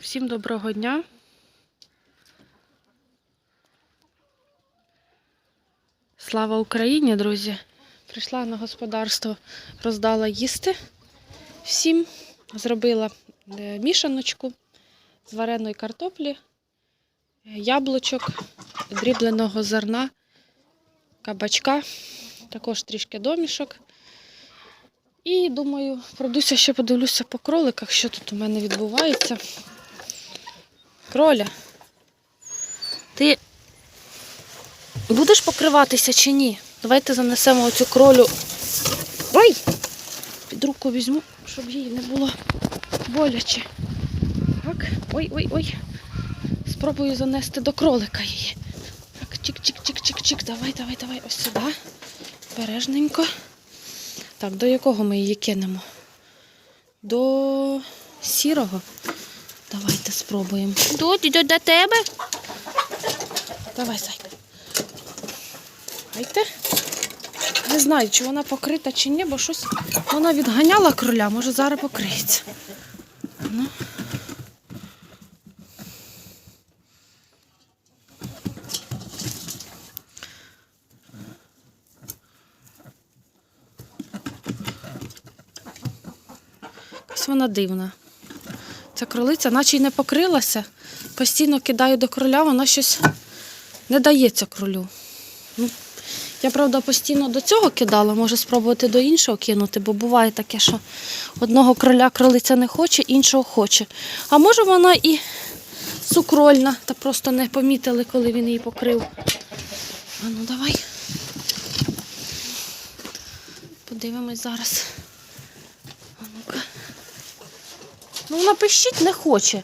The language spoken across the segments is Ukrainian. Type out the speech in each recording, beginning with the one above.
Всім доброго дня. Слава Україні, друзі! Прийшла на господарство, роздала їсти всім. Зробила е, мішаночку з вареної картоплі, яблучок, дрібленого зерна, кабачка, також трішки домішок. І думаю, пройдуся ще подивлюся по кроликах, що тут у мене відбувається. Кроля, ти будеш покриватися чи ні? Давайте занесемо оцю кролю. Ой! Під руку візьму, щоб їй не було боляче. Так, ой-ой-ой. Спробую занести до кролика її. Так, чик-чик-чик-чик-чик. Давай, давай, давай. Ось сюди. Бережненько. Так, до якого ми її кинемо? До сірого. Давайте спробуємо. Тут іду до тебе. Давай, зайка. Дайте. Не знаю, чи вона покрита, чи ні, бо щось вона відганяла кроля, може зараз покриється. Ну. Вона дивна. Ця кролиця, наче й не покрилася. Постійно кидаю до кроля, вона щось не дається кролю. Ну, я, правда, постійно до цього кидала, може спробувати до іншого кинути, бо буває таке, що одного кроля кролиця не хоче, іншого хоче. А може вона і сукрольна, та просто не помітили, коли він її покрив. А ну давай. Подивимось зараз. А ну-ка. Ну, вона пищить не хоче.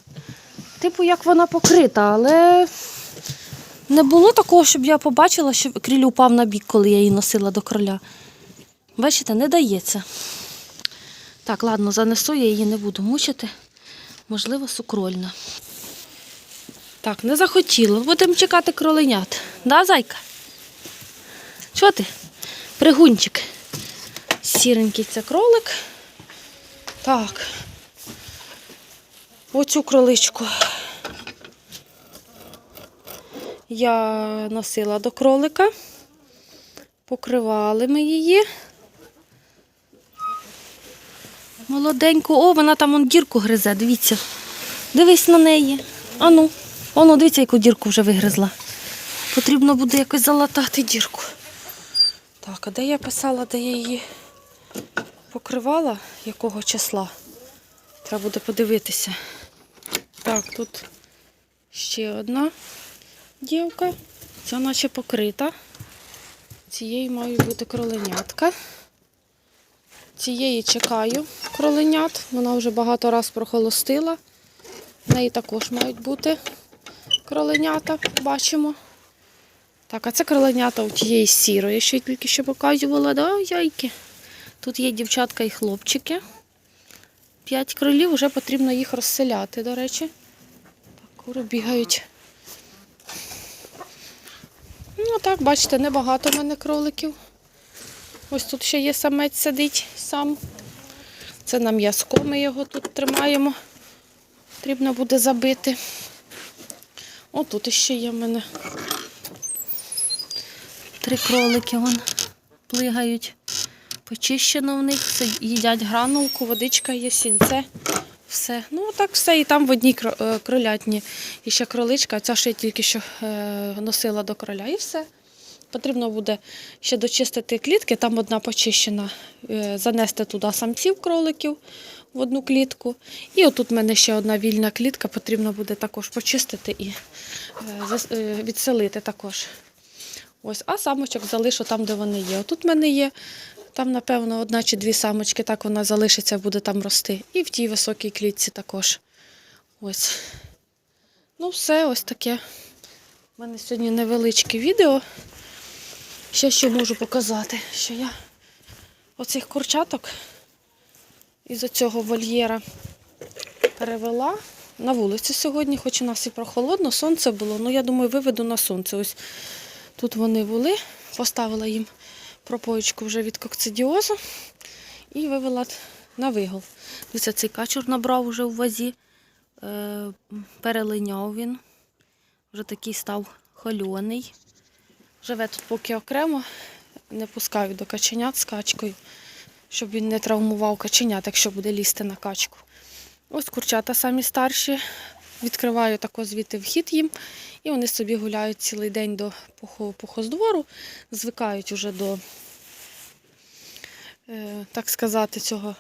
Типу, як вона покрита, але не було такого, щоб я побачила, що кріль упав на бік, коли я її носила до кроля. Бачите, не дається. Так, ладно, занесу, я її не буду мучити. Можливо, сукрольна. Так, не захотіло. Будемо чекати кроленят. Да, зайка? Чого ти? Пригунчик. Сіренький це кролик. Так. Оцю кроличку я носила до кролика. Покривали ми її. Молоденьку. О, вона там он дірку гризе, дивіться. Дивись на неї. Ану, воно, дивіться, яку дірку вже вигризла. Потрібно буде якось залатати дірку. Так, а де я писала, де я її покривала, якого числа? Треба буде подивитися. Так, тут ще одна дівка. Ця наче покрита. Цієї мають бути кроленятка. Цієї чекаю кроленят. Вона вже багато раз прохолостила. В неї також мають бути кроленята, бачимо. Так, а це кроленята у тієї сірої, що я тільки що показувала, да, яйки. Тут є дівчатка і хлопчики. П'ять кролів, вже потрібно їх розселяти, до речі. Так, кури бігають. Ну так, бачите, небагато в мене кроликів. Ось тут ще є самець сидить сам. Це на м'язко ми його тут тримаємо. Потрібно буде забити. О, тут ще є в мене три кролики вон плигають. Почищено в них, це їдять гранулку, водичка є, сінце. Все. Ну, так все. І там в одній е, кролятні і ще кроличка, ця що я тільки що е, носила до кроля. І все. Потрібно буде ще дочистити клітки, там одна почищена, е, занести туди самців кроликів в одну клітку. І отут в мене ще одна вільна клітка, потрібно буде також почистити і відселити також. Ось, а самочок залишу там, де вони є. Отут в мене є. Там, напевно, одна чи дві самочки, так вона залишиться, буде там рости. І в тій високій клітці також. Ось. Ну, все, ось таке. У мене сьогодні невеличке відео. Ще що можу показати, що я оцих курчаток із оцього вольєра перевела на вулицю сьогодні, хоч у нас і прохолодно, сонце було, ну я думаю, виведу на сонце. Ось тут вони були, поставила їм пропоєчку вже від кокцидіозу і вивела на вигул. Дивіться, цей качур набрав уже у вазі. Е, перелиняв він. Вже такий став хольоний. Живе тут поки окремо, не пускаю до каченят з качкою, щоб він не травмував каченят, якщо буде лізти на качку. Ось курчата самі старші. Відкриваю тако звідти вхід їм, і вони собі гуляють цілий день до похо- похоздвору, звикають уже до, е, так сказати, цього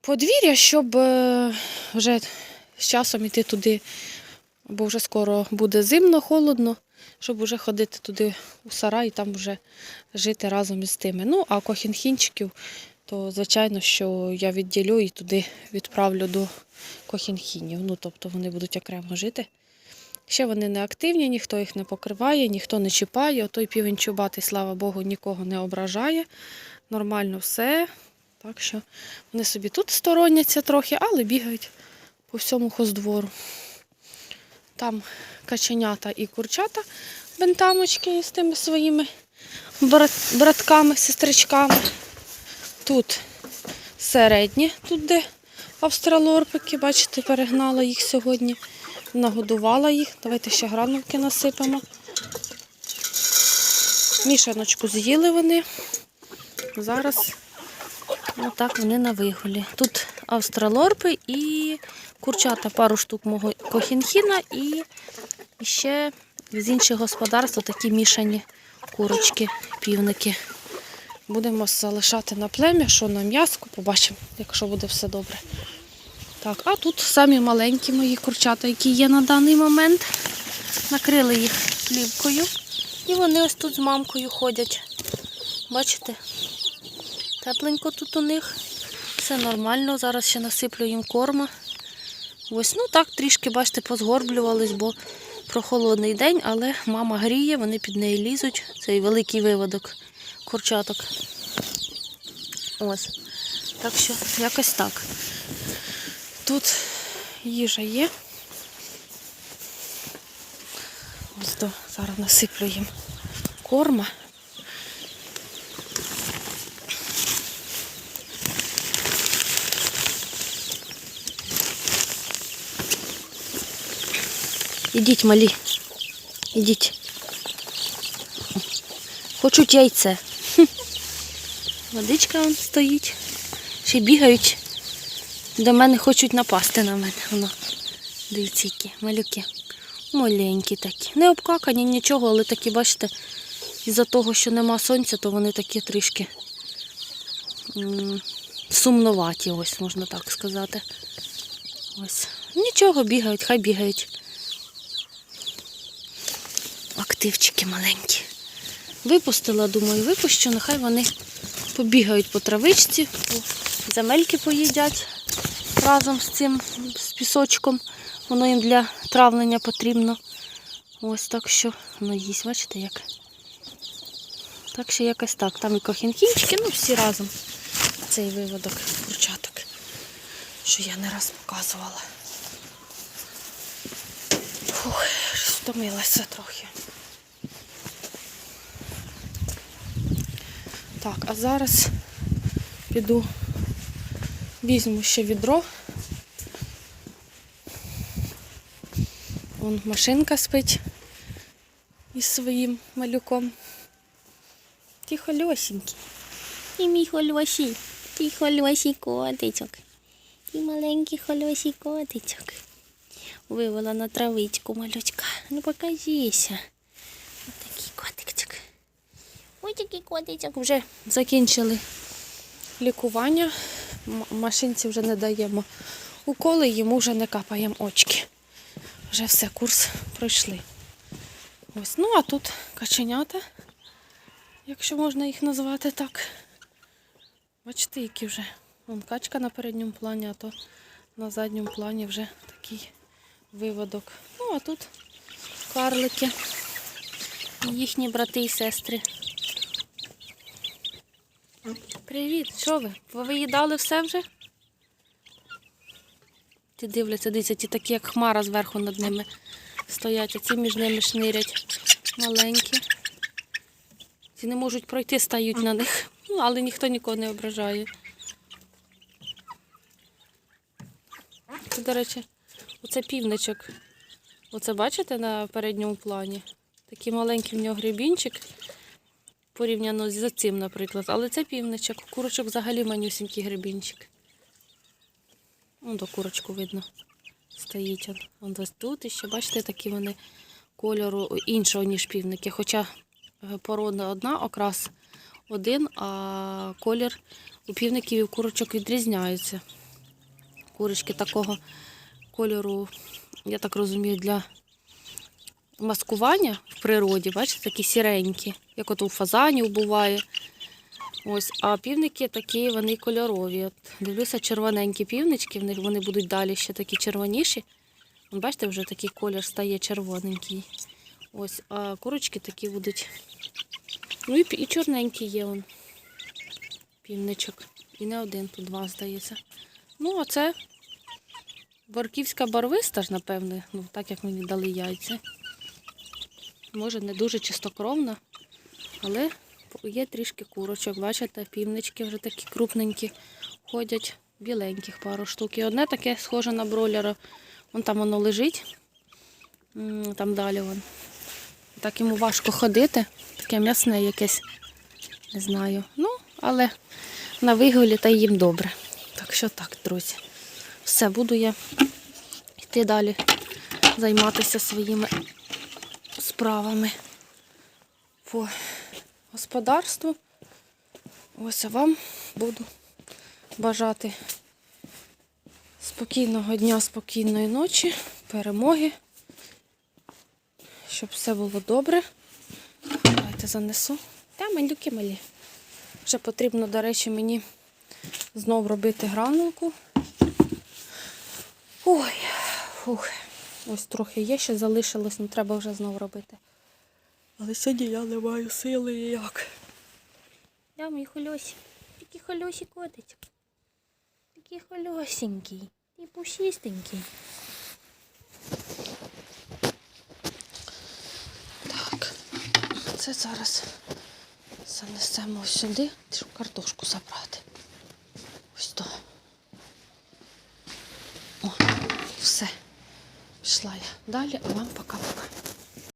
подвір'я, щоб е, вже з часом іти туди, бо вже скоро буде зимно, холодно, щоб вже ходити туди у сарай і там вже жити разом із тими. Ну, а кохінхінчиків, то звичайно, що я відділю і туди відправлю до кохінхінів. Ну, тобто вони будуть окремо жити. Ще вони не активні, ніхто їх не покриває, ніхто не чіпає. Той півень чубатий, слава Богу, нікого не ображає. Нормально все. Так що вони собі тут стороняться трохи, але бігають по всьому хоздвору. Там каченята і курчата, бентамочки із тими своїми брат- братками, сестричками. Тут середні, тут де австралорпики, бачите, перегнала їх сьогодні, нагодувала їх. Давайте ще грановки насипемо. Мішаночку з'їли вони. Зараз отак вони на вигулі. Тут австралорпи і курчата, пару штук мого кохінхіна і ще з інших господарств такі мішані курочки, півники. Будемо залишати на плем'я, що на м'язку, побачимо, якщо буде все добре. Так, а тут самі маленькі мої курчата, які є на даний момент. Накрили їх плівкою. І вони ось тут з мамкою ходять. Бачите? Тепленько тут у них. Все нормально. Зараз ще насиплю їм корма. Ось, ну так, трішки, бачите, позгорблювались, бо прохолодний день, але мама гріє, вони під неї лізуть. Цей великий виводок курчаток. Ось. Так що якось так. Тут їжа є. Ось то зараз насиплю їм корма. Ідіть, малі. Ідіть. Хочуть яйце. Водичка вон стоїть. Ще бігають. До мене хочуть напасти на мене. Воно. Дивіться, які малюки. Маленькі такі. Не обкакані, нічого, але такі, бачите, із-за того, що нема сонця, то вони такі трішки сумноваті, ось можна так сказати. Ось. Нічого, бігають, хай бігають. Активчики маленькі. Випустила, думаю, випущу, нехай вони побігають по травичці, земельки поїдять разом з цим з пісочком. Воно їм для травлення потрібно. Ось так що воно їсть, бачите як. Так що якось так. Там і кохінхінчики, ну всі разом. Цей виводок курчаток, що я не раз показувала. Фух, втомилася трохи. Так, а зараз піду, візьму ще відро. Вон машинка спить із своїм малюком. Ти хольосенький. Ти мій хольосій. Ти хольосій котичок. Ти маленький хольосій котичок. Вивела на травичку малючка. Ну покажися. Отакий котичок. Такий котичок. Вже закінчили лікування. Машинці вже не даємо уколи, йому вже не капаємо очки. Вже все, курс пройшли. Ось, ну а тут каченята, якщо можна їх назвати так. Бачите, які вже. Вон качка на передньому плані, а то на задньому плані вже такий виводок. Ну, а тут карлики, їхні брати і сестри. Привіт, що ви? Ви виїдали все вже? Ті дивляться, дивіться, ті такі, як хмара зверху над ними стоять, а ці між ними шнирять маленькі. Ці не можуть пройти, стають на них. Ну, але ніхто нікого не ображає. Це, до речі, оце півничок. Оце бачите на передньому плані? Такий маленький в нього гребінчик порівняно з цим, наприклад. Але це півничок. Курочок взагалі манюсінький гребінчик. Вон до курочку видно. Стоїть он. он ось тут і ще, бачите, такі вони кольору іншого, ніж півники. Хоча е, порода одна, окрас один, а колір у півників і у курочок відрізняється. Курочки такого кольору, я так розумію, для маскування в природі, бачите, такі сіренькі, як от у фазанів буває. Ось, а півники такі, вони кольорові. От, дивлюся, червоненькі півнички, в них вони будуть далі ще такі червоніші. Вон, бачите, вже такий колір стає червоненький. Ось, а курочки такі будуть. Ну і, і чорненький є он. Півничок. І не один, тут два, здається. Ну, а це Борківська барвиста ж, напевне, ну, так як мені дали яйця. Може, не дуже чистокровна, але є трішки курочок. Бачите, півнички вже такі крупненькі ходять, біленьких пару штук. І одне таке схоже на бройлера. Вон там воно лежить, там далі вон. Так йому важко ходити, таке м'ясне якесь, не знаю. Ну, але на виголі та їм добре. Так що так, друзі. Все, буду я йти далі займатися своїми справами по господарству. Ось а вам буду бажати спокійного дня, спокійної ночі, перемоги, щоб все було добре. Давайте занесу. Та малюки малі. Вже потрібно, до речі, мені знов робити гранулку. Ой, фух. Ось трохи є, ще залишилось, ну треба вже знов робити. Але сьогодні я не маю сили ніяк. Я мій хольосі. Такий хольосі котичок. Такий хольосенький. І пушистенький. Так, це зараз занесемо сюди, щоб картошку забрати. Ось то. О, все. Пішла я далі, вам пока-пока.